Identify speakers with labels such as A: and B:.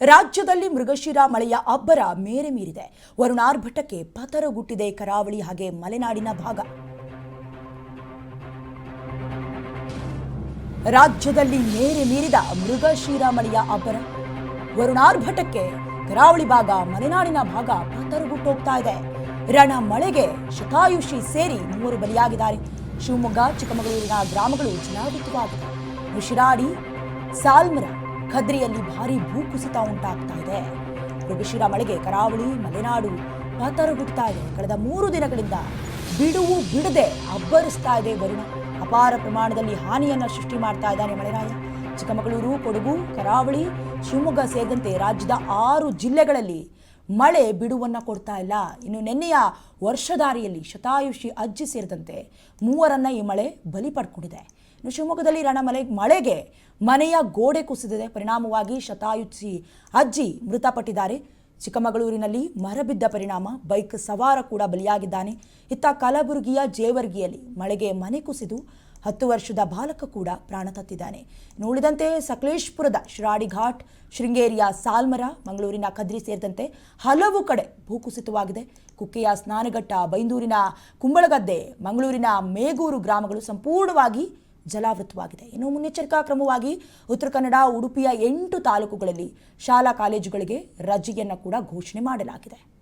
A: ರಾಜ್ಯದಲ್ಲಿ ಮೃಗಶಿರ ಮಳೆಯ ಅಬ್ಬರ ಮೇರೆ ಮೀರಿದೆ. ವರುಣಾರ್ಭಟಕ್ಕೆ ಪತರಗುಟ್ಟಿದೆ ಕರಾವಳಿ ಹಾಗೆ ಮಲೆನಾಡಿನ ಭಾಗ. ರಾಜ್ಯದಲ್ಲಿ ಮೇರೆ ಮೀರಿದ ಮೃಗಶಿರ ಮಳೆಯ ಅಬ್ಬರ. ವರುಣಾರ್ಭಟಕ್ಕೆ ಕರಾವಳಿ ಭಾಗ, ಮಲೆನಾಡಿನ ಭಾಗ ಪತರಗುಟ್ಟೋಗ್ತಾ ಇದೆ. ರಣ ಮಳೆಗೆ ಶತಾಯುಷಿ ಸೇರಿ ಮೂವರು ಬಲಿಯಾಗಿದ್ದಾರೆ. ಶಿವಮೊಗ್ಗ, ಚಿಕ್ಕಮಗಳೂರಿನ ಗ್ರಾಮಗಳು ಜಲಾವೃತವಾಗಿದೆ ಉಸಿರಾಡಿ ಸಾಲ್ಮರ ಖದ್ರಿಯಲ್ಲಿ ಭಾರಿ ಭೂಕುಸಿತ ಉಂಟಾಗ್ತಾ ಇದೆ. ಮೃಗಶಿರ ಮಳೆಗೆ ಕರಾವಳಿ, ಮಲೆನಾಡು ಪತರಗುಡ್ತಾ ಇದೆ. ಕಳೆದ ಮೂರು ದಿನಗಳಿಂದ ಬಿಡುವು ಬಿಡದೆ ಅಬ್ಬರಿಸ್ತಾ ಇದೆ ವರುಣ. ಅಪಾರ ಪ್ರಮಾಣದಲ್ಲಿ ಹಾನಿಯನ್ನು ಸೃಷ್ಟಿ ಮಾಡ್ತಾ ಇದ್ದಾನೆ ಮಳೆರಾಯ ಚಿಕ್ಕಮಗಳೂರು, ಕೊಡಗು, ಕರಾವಳಿ, ಶಿವಮೊಗ್ಗ ಸೇರಿದಂತೆ ರಾಜ್ಯದ ಆರು ಜಿಲ್ಲೆಗಳಲ್ಲಿ ಮಳೆ ಬಿಡುವನ್ನು ಕೊಡ್ತಾ ಇಲ್ಲ. ಇನ್ನು ನಿನ್ನೆಯ ವರ್ಷಧಾರಿಯಲ್ಲಿ ಶತಾಯುಷಿ ಅಜ್ಜಿ ಸೇರಿದಂತೆ ಮೂವರನ್ನ ಈ ಮಳೆ ಬಲಿ ಪಡ್ಕೊಂಡಿದೆ. ಶಿವಮೊಗ್ಗದಲ್ಲಿ ರಣಮಲೆ ಮಳೆಗೆ ಮನೆಯ ಗೋಡೆ ಕುಸಿದಿದೆ. ಪರಿಣಾಮವಾಗಿ ಶತಾಯುಷಿ ಅಜ್ಜಿ ಮೃತಪಟ್ಟಿದ್ದಾರೆ. ಚಿಕ್ಕಮಗಳೂರಿನಲ್ಲಿ ಮರ ಬಿದ್ದ ಪರಿಣಾಮ. ಬೈಕ್ ಸವಾರ ಕೂಡ ಬಲಿಯಾಗಿದ್ದಾನೆ. ಇತ್ತ ಕಲಬುರಗಿಯ ಜೇವರ್ಗಿಯಲ್ಲಿ ಮಳೆಗೆ ಮನೆ ಕುಸಿದು ಹತ್ತು ವರ್ಷದ ಬಾಲಕ ಕೂಡ ಪ್ರಾಣ ತತ್ತಿದ್ದಾನೆ. ನೋಡಿದಂತೆ ಸಕಲೇಶ್ಪುರದ ಶಿರಾಡಿ ಘಾಟ್ ಶೃಂಗೇರಿಯ ಸಾಲ್ಮರ, ಮಂಗಳೂರಿನ ಕದ್ರಿ ಸೇರಿದಂತೆ ಹಲವು ಕಡೆ ಭೂಕುಸಿತವಾಗಿದೆ ಕುಕ್ಕೆಯ ಸ್ನಾನಘಟ್ಟ ಬೈಂದೂರಿನ ಕುಂಬಳಗದ್ದೆ, ಮಂಗಳೂರಿನ ಮೇಗೂರು ಗ್ರಾಮಗಳು ಸಂಪೂರ್ಣವಾಗಿ ಜಲಾವೃತವಾಗಿದೆ. ಇನ್ನು ಮುನ್ನೆಚ್ಚರಿಕಾ ಕ್ರಮವಾಗಿ ಉತ್ತರ ಕನ್ನಡ, ಉಡುಪಿಯ ಎಂಟು ತಾಲೂಕುಗಳಲ್ಲಿ ಶಾಲಾ ಕಾಲೇಜುಗಳಿಗೆ ರಜೆಯನ್ನು ಕೂಡ ಘೋಷಣೆ ಮಾಡಲಾಗಿದೆ.